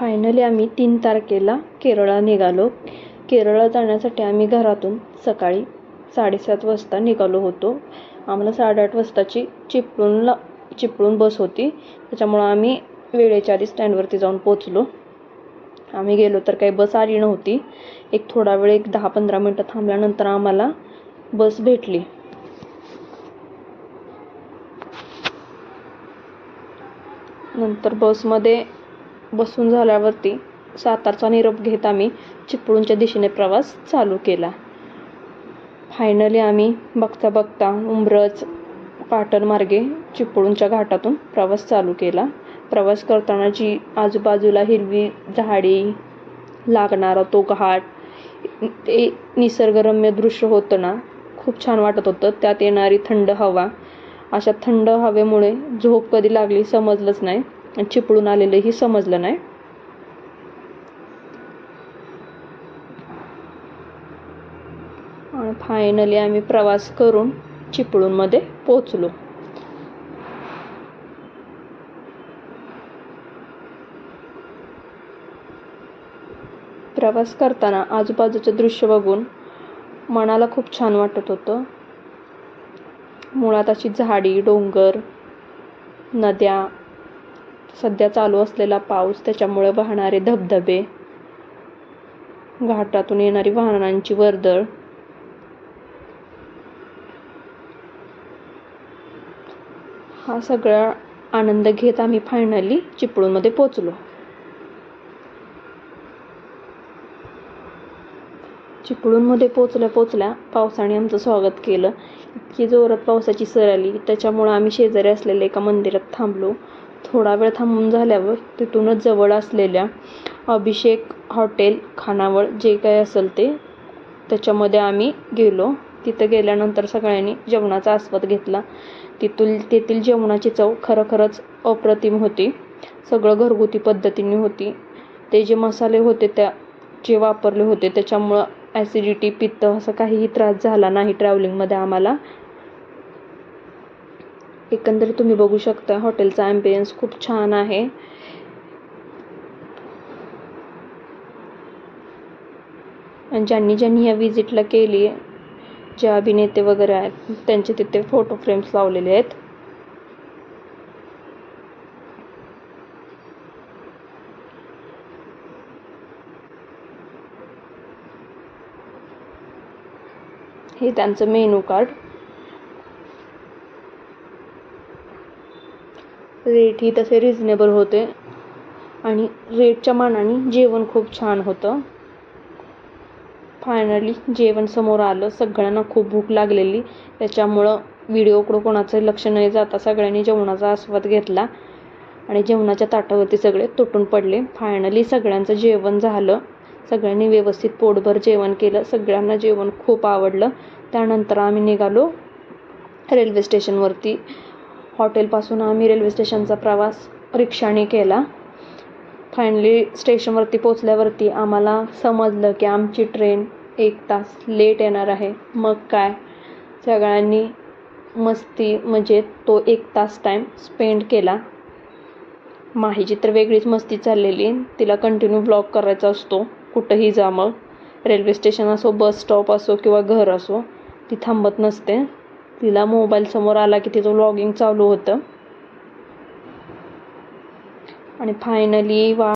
Finally आम्ही तीन तारखेला केरळला निघालो. केरळला जाण्यासाठी आम्ही घरातून सकाळी साडेसात वाजता निघालो होतो. आम्हाला साडेआठ वाजताची चिपळूणला चिपळूण बस होती. त्याच्यामुळं आम्ही वेळेच्या आधी स्टँडवरती जाऊन पोचलो आम्ही गेलो तर काही बस आली नव्हती. एक थोडा वेळ एक दहा पंधरा मिनटं थांबल्यानंतर आम्हाला बस भेटली. नंतर बसमध्ये बसून झाल्यावरती सातारचा निरोप घेत आम्ही चिपळूणच्या दिशेने प्रवास चालू केला. फायनली आम्ही बघता बघता उंबरज पाटण मार्गे चिपळूणच्या घाटातून प्रवास चालू केला. प्रवास करताना जी आजूबाजूला हिरवी झाडी लागणारा तो घाट ते निसर्गरम्य दृश्य होतं ना खूप छान वाटत होतं. त्यात येणारी थंड हवा अशा थंड हवेमुळे झोप कधी लागली समजलंच नाही. चिपळून आलेलंही समजलं नाही. आणि फायनली आम्ही प्रवास करून चिपळूणमध्ये पोचलो प्रवास करताना आजूबाजूचं दृश्य बघून मनाला खूप छान वाटत होतं. मुळात अशी झाडी डोंगर नद्या सध्या चालू असलेला पाऊस त्याच्यामुळे वाहणारे धबधबे घाटातून येणारी वाहनांची वर्दळ. हा सगळा आनंद घेत आम्ही फायनली चिपळूणमध्ये पोचलो चिपळूणमध्ये पोचल्या पोचल्या पावसाने आमचं स्वागत केलं. इतकी जोरात पावसाची सर आली त्याच्यामुळं आम्ही शेजारी असलेल्या एका मंदिरात थांबलो. थोडा वेळ थांबून झाल्यावर तिथूनच जवळ असलेल्या अभिषेक हॉटेल खानावळ जे काही असेल ते त्याच्यामध्ये आम्ही गेलो. तिथं गेल्यानंतर सगळ्यांनी जेवणाचा आस्वाद घेतला. तिथून तेथील जेवणाची चव खरोखरच अप्रतिम होती. सगळं घरगुती पद्धतीने होती. ते जे मसाले होते त्या जे वापरले होते त्याच्यामुळं ॲसिडिटी पित्त असं काहीही त्रास झाला नाही ट्रॅव्हलिंगमध्ये आम्हाला. एकंदरीत तुम्ही बघू शकता हॉटेलचा ॲम्बियन्स खूप छान आहे. आणि ज्यांनी ज्यांनी या व्हिजिटला केली जे अभिनेते वगैरे आहेत त्यांचे तिथे फोटो फ्रेम्स लावलेले आहेत. हे त्यांचं मेनू कार्ड रेटही तसे रिजनेबल होते. आणि रेटच्या मानाने जेवण खूप छान होतं. फायनली जेवण समोर आलं. सगळ्यांना खूप भूक लागलेली. त्याच्यामुळं व्हिडिओकडं कोणाचं लक्ष नाही जाता सगळ्यांनी जेवणाचा आस्वाद घेतला. आणि जेवणाच्या ताटावरती सगळे तुटून पडले. फायनली सगळ्यांचं जेवण झालं. सगळ्यांनी व्यवस्थित पोटभर जेवण केलं. सगळ्यांना जेवण खूप आवडलं. त्यानंतर आम्ही निघालो रेल्वे स्टेशनवरती. हॉटेलपासून आम्ही रेल्वे स्टेशनचा प्रवास रिक्षाने केला. फायनली स्टेशनवरती पोचल्यावरती आम्हाला समजलं की आमची ट्रेन एक तास लेट येणार आहे. मग काय? सगळ्यांनी मस्ती म्हणजे तो एक तास टाईम स्पेंड केला. माहीची तर वेगळीच मस्ती चाललेली. तिला कंटिन्यू ब्लॉग करायचा असतो. कुठंही जा मग. रेल्वे स्टेशन असो बस स्टॉप असो किंवा घर असो ती थांबत नसते. तिला मोबाईल समोर आला की तिचं व्लॉगिंग चालू होतं. आणि फायनली वा